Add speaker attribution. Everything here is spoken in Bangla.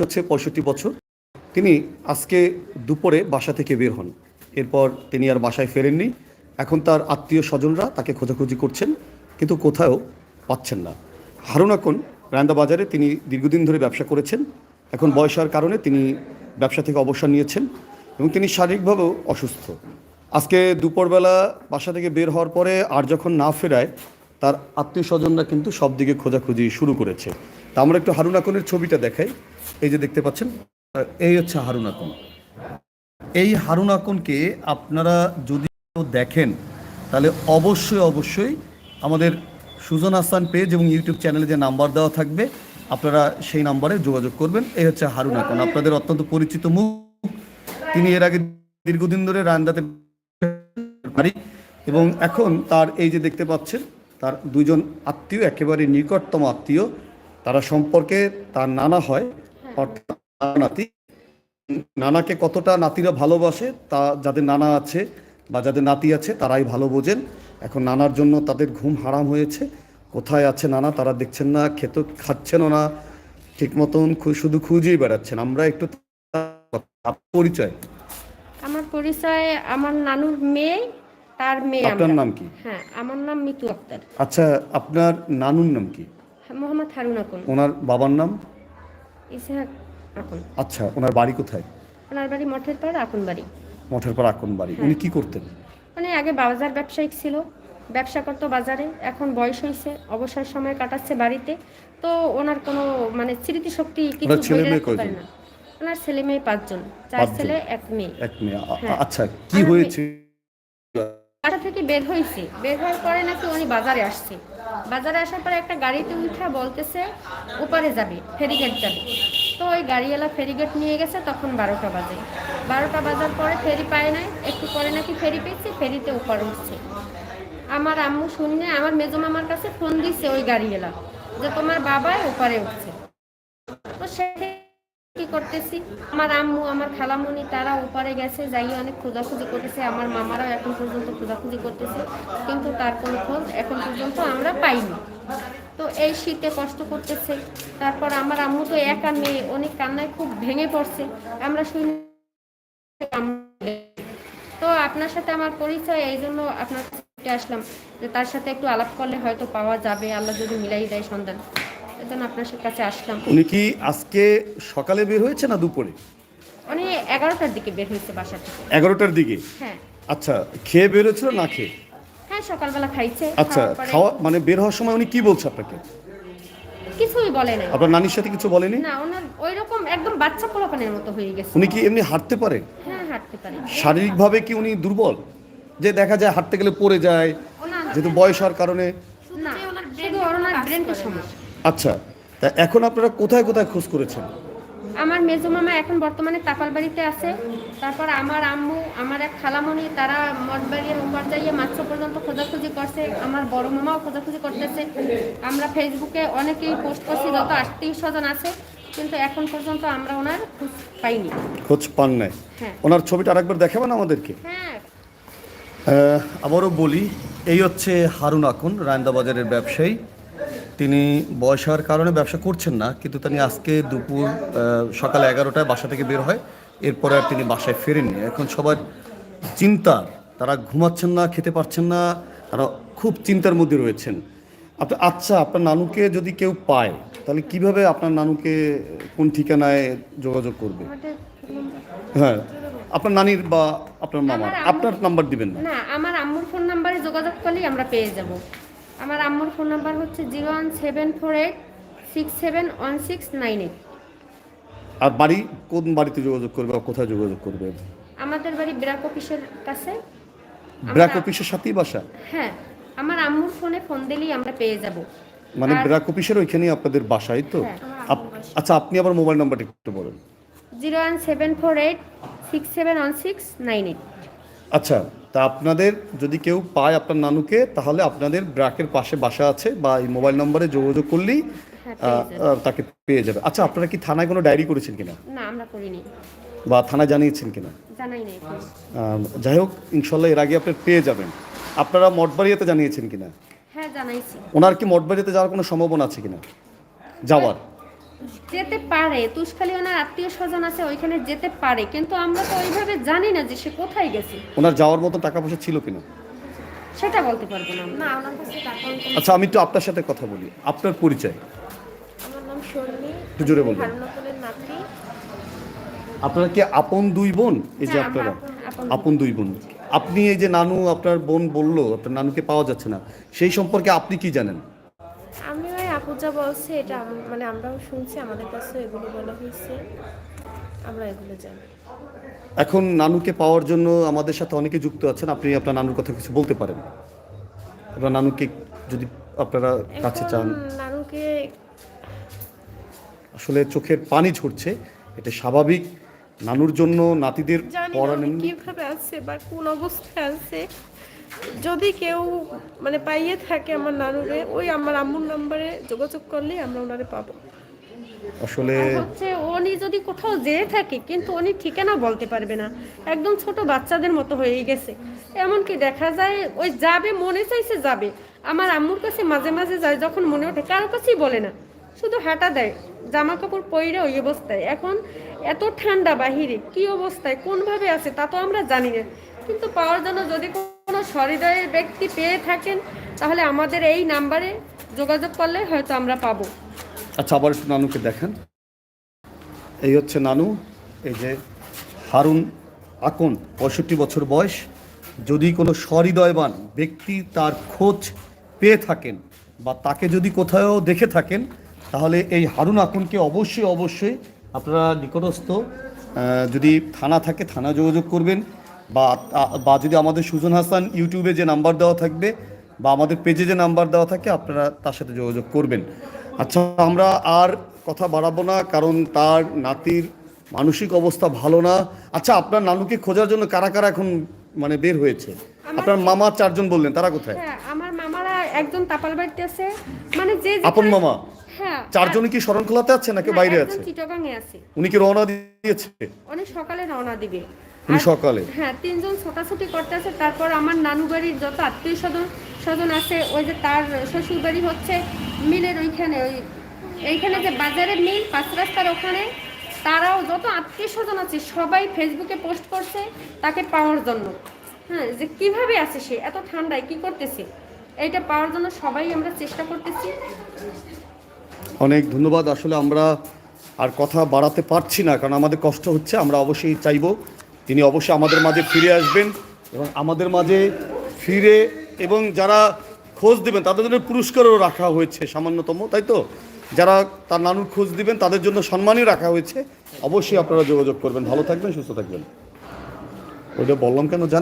Speaker 1: হচ্ছে পঁয়ষট্টি বছর। তিনি আজকে দুপুরে বাসা থেকে বের হন। এরপর তিনি আর বাসায় ফেরেননি। এখন তার আত্মীয় স্বজনরা তাকে খোঁজাখুঁজি করছেন, কিন্তু কোথাও পাচ্ছেন না। হারুন আকন রান্দা বাজারে তিনি দীর্ঘদিন ধরে ব্যবসা করেছেন। এখন বয়স হওয়ার কারণে তিনি ব্যবসা থেকে অবসর নিয়েছেন এবং তিনি শারীরিকভাবেও অসুস্থ। আজকে দুপুরবেলা বাসা থেকে বের হওয়ার পরে আর যখন না ফেরায়, তার আত্মীয় স্বজনরা কিন্তু সব দিকে খোঁজাখুঁজি শুরু করেছে। তা আমরা একটু হারুন আকনের ছবিটা দেখাই। এই যে দেখতে পাচ্ছেন এই হচ্ছে হারুন আকন। এই হারুন আকনকে আপনারা যদি দেখেন, তাহলে অবশ্যই অবশ্যই আমাদের সুজন আসান পেজ এবং ইউটিউব চ্যানেলে যে নাম্বার দেওয়া থাকবে, আপনারা সেই নাম্বারে যোগাযোগ করবেন। এই হচ্ছে হারুন আকন। আপনাদের অত্যন্ত পরিচিত মুখ। তিনি এর আগে দীর্ঘদিন ধরে রান্দাতে এবং এখন তার এই যে দেখতে পাচ্ছেন, তার দুজন আত্মীয়, একেবারে নিকটতম আত্মীয়, তারা সম্পর্কে তার নানা হয়। অর্থাৎ নাতি নানাকে কতটা নাতিরা ভালোবাসে তা যাদের নানা আছে বা যাদের নাতি আছে তারাই ভালো বোঝেন। এখন নানার জন্য তাদের ঘুম হারাম হয়েছে। কোথায় আছে নানা? তারা দেখছেন না খেতে খাচ্ছেনও না। ঠিক মতন শুধু খুঁজেই বেড়াচ্ছেন। আমরা একটু পরিচয়।
Speaker 2: আমার পরিচয় আমার নানুর মেয়ে তার মেয়ে
Speaker 1: আপনার নাম কি?
Speaker 2: হ্যাঁ আমার নাম মিতু আক্তার।
Speaker 1: আচ্ছা আপনার নানুর নাম কি?
Speaker 2: মোহাম্মদ হারুন আকন
Speaker 1: ওনার বাবার নাম?
Speaker 2: ইসহাক আকন।
Speaker 1: আচ্ছা ওনার বাড়ি কোথায়?
Speaker 2: ওনার বাড়ি মঠের পাড় আকন বাড়ি।
Speaker 1: মঠের পর আকন বাড়ি। উনি কি করতেন?
Speaker 2: মানে আগে বাজার ব্যবসায়িক ছিল ব্যবসা করতো বাজারে এখন বয়স হয়েছে অবসর সময় কাটাচ্ছে বাড়িতে তো ওনার কোনো মানে স্মৃতিশক্তি কিছু
Speaker 1: ছেলে মেয়ে কয়জন?
Speaker 2: ওনার ছেলে মেয়ে পাঁচজন চার ছেলে এক মেয়ে।
Speaker 1: এক মেয়ে।
Speaker 2: হ্যাঁ।
Speaker 1: আচ্ছা কি হয়েছে?
Speaker 2: বাসা থেকে বের হয়েছে। বের হওয়ার পরে নাকি উনি বাজারে আসছে। বাজারে আসার পরে একটা গাড়িতে উঠা বলতেছে, ওপারে যাবে ফেরিগেট যাবে। তো ওই গাড়িওয়ালা ফেরিগেট নিয়ে গেছে, তখন বারোটা বাজে। বারোটা বাজার পরে ফেরি পায় নাই। একটু পরে নাকি ফেরি পেয়েছে, ফেরিতে ওপার উঠছে। আমার আম্মু শুনে আমার মেজো মামার কাছে ফোন দিছে ওই গাড়িওয়ালা, যে তোমার বাবা ওপারে উঠছে। তো সে কি করতেছি। আমার আম্মু, আমার খালামণি তারা ওপারে গেছে যাই অনেক খোঁজাখুঁজি করতেছে। আমার মামারাও এখন পর্যন্ত খোঁজাখুঁজি করতেছে, কিন্তু তার কোনো খোঁজ এখন পর্যন্ত আমরা পাইনি। তো এই শীতে কষ্ট করতেছে। তারপর আমার আম্মু তো একা মেয়ে, অনেক কান্নায় খুব ভেঙে পড়ছে। আমরা শুনি তো আপনার সাথে আমার পরিচয়, এই জন্য আপনার আসলাম যে তার সাথে একটু আলাপ করলে হয়তো পাওয়া যাবে, আল্লাহ যদি মিলাই দেয় সন্ধান। এই জন্য আপনার কাছে আসলাম।
Speaker 1: উনি কি আজকে সকালে বের হয়েছে না দুপুরে?
Speaker 2: উনি এগারোটার দিকে বের হয়েছে বাসা থেকে।
Speaker 1: এগারোটার দিকে?
Speaker 2: হ্যাঁ।
Speaker 1: আচ্ছা খেয়ে বের হয়েছিল না খেয়ে?
Speaker 2: হ্যাঁ সকালবেলা খাইছে
Speaker 1: আচ্ছা খাওয়া মানে বের হওয়ার সময় উনি কি বলছে আপনাকে?
Speaker 2: কিছুই বলে নাই।
Speaker 1: আপনার নানির সাথে কিছু বলেনি?
Speaker 2: না ওনার ওই রকম একদম বাচ্চা পোলাপানের মতো হয়ে গেছে।
Speaker 1: উনি কি এমনি হাঁটতে পারে?
Speaker 2: হ্যাঁ হাঁটতে পারে।
Speaker 1: শারীরিকভাবে কি উনি দুর্বল? যে দেখা যায় হাঁটতে গেলে পড়ে যায় যেহেতু বয়স হওয়ার কারণে।
Speaker 2: না শুধু ওনার ব্রেনটা সমস্যা।
Speaker 1: আচ্ছা তা এখন আপনারা কোথায় কোথায় খোঁজ করেছেন?
Speaker 2: আমার মেজো মামা এখন বর্তমানে তাপাল বাড়িতে আছে। তারপর আমার আম্মু আমার এক খালামণি তারা মঠবাড়ির উম্বার যাইয়ে মাত্র পর্যন্ত খোঁজাখুঁজি করছে। আমার বড় মামাও খোঁজাখুঁজি করতেছে। আমরা ফেসবুকে অনেকেই পোস্ট করছি যত আত্মীয় স্বজন আছে কিন্তু এখন পর্যন্ত আমরা ওনার খোঁজ পাইনি।
Speaker 1: খোঁজ পান নাই।
Speaker 2: হ্যাঁ।
Speaker 1: ওনার ছবিটা আরেকবার দেখাবেন আমাদেরকে?
Speaker 2: হ্যাঁ।
Speaker 1: আবারও বলি এই হচ্ছে হারুন আকুন রায়ন্দা বাজারের ব্যবসায়ী। তিনি বয়স হওয়ার কারণে ব্যবসা করছেন না কিন্তু তিনি আজকে দুপুর সকাল এগারোটায় বাসা থেকে বের হয় এরপরে আর তিনি বাসায় ফেরেননি। এখন সবার চিন্তা তারা ঘুমাচ্ছেন না খেতে পারছেন না তারা খুব চিন্তার মধ্যে রয়েছেন। আপনি আচ্ছা আপনার নানুকে যদি কেউ পায় তাহলে কীভাবে আপনার নানুকে কোন ঠিকানায় যোগাযোগ করবে? হ্যাঁ আপনার নানির বা আপনার মামার আপনার নাম্বার দিবেন না
Speaker 2: আমার আম্মুর ফোন নাম্বারে যোগাযোগ করলেই আমরা পেয়ে যাব। আমার আম্মুর ফোন নাম্বার হচ্ছে zero one seven four eight six seven one six nine eight.
Speaker 1: আর বাড়ি কোন বাড়িতে যোগাযোগ করবে বা কোথায় যোগাযোগ করবে?
Speaker 2: আমাদের বাড়ি ব্রাক অফিসের কাছে।
Speaker 1: ব্র্যাক অফিসের সাথেই বাসা?
Speaker 2: হ্যাঁ আমার আম্মুর ফোনে ফোন দিলেই আমরা পেয়ে যাব।
Speaker 1: মানে ব্র্যাক অফিসের ওইখানেই আপনাদের বাসাই তো?
Speaker 2: হ্যাঁ।
Speaker 1: আচ্ছা আপনি আবার মোবাইল নাম্বারটা একটু বলেন।
Speaker 2: Zero one seven four eight six seven one six nine eight.
Speaker 1: আচ্ছা তা আপনাদের যদি কেউ পায় আপনার নানুকে তাহলে আপনাদের ব্র্যাকের পাশে বাসা আছে বা এই মোবাইল নম্বরে যোগাযোগ করলেই
Speaker 2: হ্যাঁ,
Speaker 1: তাকে পেয়ে যাবে আচ্ছা আপনারা কি থানায় কোনো ডায়েরি করেছেন কিনা?
Speaker 2: না আমরা করিনি।
Speaker 1: বা থানায় জানিয়েছেন কিনা?
Speaker 2: জানাই নাই
Speaker 1: যাই হোক ইনশাল্লাহ এর আগে আপনি পেয়ে যাবেন। আপনারা মঠবাড়িয়াতে জানিয়েছেন কিনা?
Speaker 2: হ্যাঁ জানাইছি।
Speaker 1: ওনার কি মঠবাড়িতে যাওয়ার কোনো সম্ভাবনা আছে কিনা? যাওয়ার?
Speaker 2: যেতে পারে তুষখালী ওনার আত্মীয় স্বজন আছে ওইখানে যেতে পারে কিন্তু আমরা তো ওইভাবে জানি না যে সে কোথায় গেছে।
Speaker 1: ওনার যাওয়ার মতো টাকা পয়সা ছিল কিনা?
Speaker 2: সেটা বলতে পারব না
Speaker 3: না ওনার কাছে টাকা নেই।
Speaker 1: আচ্ছা আমি তো আপনার সাথে কথা বলি আপনার পরিচয়।
Speaker 3: আমার নাম শর্মি
Speaker 1: একটু জোরে বলবেন।
Speaker 3: হারুনকলের নাতি।
Speaker 1: আপনারা কি আপন দুই বোন? এই যে
Speaker 2: হ্যাঁ, আমরা
Speaker 1: আপনারা
Speaker 2: আপন- আপন
Speaker 1: আপন দুই বোন। আপনি এই যে নানু আপনার বোন বলল আপনার নানুকে পাওয়া যাচ্ছে না সেই সম্পর্কে আপনি কি জানেন?
Speaker 3: আপুজা বলছে এটা মানে আমরাও শুনছি আমাদের কাছে এগুলো বলা হয়েছে। আমরা এগুলো জানি।
Speaker 1: এখন নানুকে পাওয়ার জন্য আমাদের সাথে অনেকে যুক্ত আছেন আপনি আপনার নানুর কথা কিছু বলতে পারেন। আপনার নানুকে যদি আপনারা কাছে চান।
Speaker 3: নানুকে
Speaker 1: আসলে চোখের পানি ঝরছে এটা স্বাভাবিক। নানুর জন্য নাতিদের
Speaker 3: জানি না
Speaker 1: পড়া
Speaker 3: কীভাবে আছে বা কোন অবস্থায় আছে। যদি কেউ মানে পাইয়ে থাকে আমার নানুরে ওই আমার আম্মুর নাম্বারে যোগাযোগ করলে আমরা ওনারে পাবো।
Speaker 1: আসলে
Speaker 2: হচ্ছে উনি যদি কোথাও যেয়ে থাকে কিন্তু উনি ঠিকানা বলতে পারবে না। একদম ছোট বাচ্চাদের মতো হয়ে গেছে। এমনকি দেখা যায় ওই যাবে মনে চাইছে যাবে। আমার আম্মুর কাছে মাঝে মাঝে যায় যখন মনে ওঠে কারও কাছেই বলে না। শুধু হাঁটা দেয় জামা কাপড় পরে ওই অবস্থায়। এখন এত ঠান্ডা বাহিরে কি অবস্থায় কোনভাবে আছে তা তো আমরা জানি না। কিন্তু পাওয়ার জন্য যদি সহৃদয়ের ব্যক্তি পেয়ে থাকেন, তাহলে আমাদের এই নাম্বারে যোগাযোগ করলে হয়তো আমরা পাবো।
Speaker 1: আচ্ছা আবার একটু নানুকে দেখেন। এই হচ্ছে নানু, এই যে হারুন আকন, পঁয়ষট্টি বছর বয়স। যদি কোনো সহৃদয়বান ব্যক্তি তার খোঁজ পেয়ে থাকেন বা তাকে যদি কোথাও দেখে থাকেন, তাহলে এই হারুন আকুনকে অবশ্যই অবশ্যই আপনারা নিকটস্থ যদি থানা থাকে থানা যোগাযোগ করবেন। বা বা যদি আমাদের সুজন হাসান ইউটিউবে যে নাম্বার দেওয়া থাকবে বা আমাদের পেজে যে নাম্বার দেওয়া থাকে আপনারা তার সাথে যোগাযোগ করবেন। আচ্ছা আমরা আর কথা বাড়াবো না কারণ তার নাতির মানসিক অবস্থা ভালো না। আচ্ছা আপনার নানুকে খোঁজার জন্য কারা কারা এখন মানে বের হয়েছে? আপনার মামা চারজন বললেন তারা কোথায়?
Speaker 2: হ্যাঁ আমার মামারা একজন তাপাল বাড়িতে আছে। মানে যে
Speaker 1: আপন মামা?
Speaker 2: হ্যাঁ
Speaker 1: চারজনই কি শরণখোলাতে আছে নাকি
Speaker 2: হ্যাঁ,
Speaker 1: বাইরে আছে?
Speaker 2: চিটাগাংয়ে আছে।
Speaker 1: উনি কি রওনা দিয়েছে?
Speaker 2: অনেক সকালে রওনা দিবে।
Speaker 1: উনি সকালে।
Speaker 2: হ্যাঁ তিনজন ছোটাছুটি করতে আছে তারপর আমার নানু বাড়ির যত আত্মীয় স্বজন স্বজন আছে ওই যে তার শ্বশুর বাড়ি হচ্ছে মিলের ওইখানে ওই এইখানে যে বাজারের মিল পাঁচ রাস্তার ওখানে তারাও যত আত্মীয় স্বজন আছে সবাই ফেসবুকে পোস্ট করছে তাকে পাওয়ার জন্য। হ্যাঁ যে কীভাবে আছে সে? এত ঠান্ডায় কি করতেছে? এইটা পাওয়ার জন্য সবাই আমরা চেষ্টা করতেছি।
Speaker 1: অনেক ধন্যবাদ। আসলে আমরা আর কথা বাড়াতে পারছি না কারণ আমাদের কষ্ট হচ্ছে। আমরা অবশ্যই চাইব তিনি অবশ্যই আমাদের মাঝে ফিরে আসবেন এবং আমাদের মাঝে ফিরে এবং যারা খোঁজ দেবেন, তাদের জন্য পুরস্কারও রাখা হয়েছে সামান্যতম, তাই তো? যারা তার নানুর খোঁজ দিবেন, তাদের জন্য সম্মানই রাখা হয়েছে। অবশ্যই আপনারা যোগাযোগ করবেন। ভালো থাকবেন, সুস্থ থাকবেন। ওইটা বললাম কেন জানেন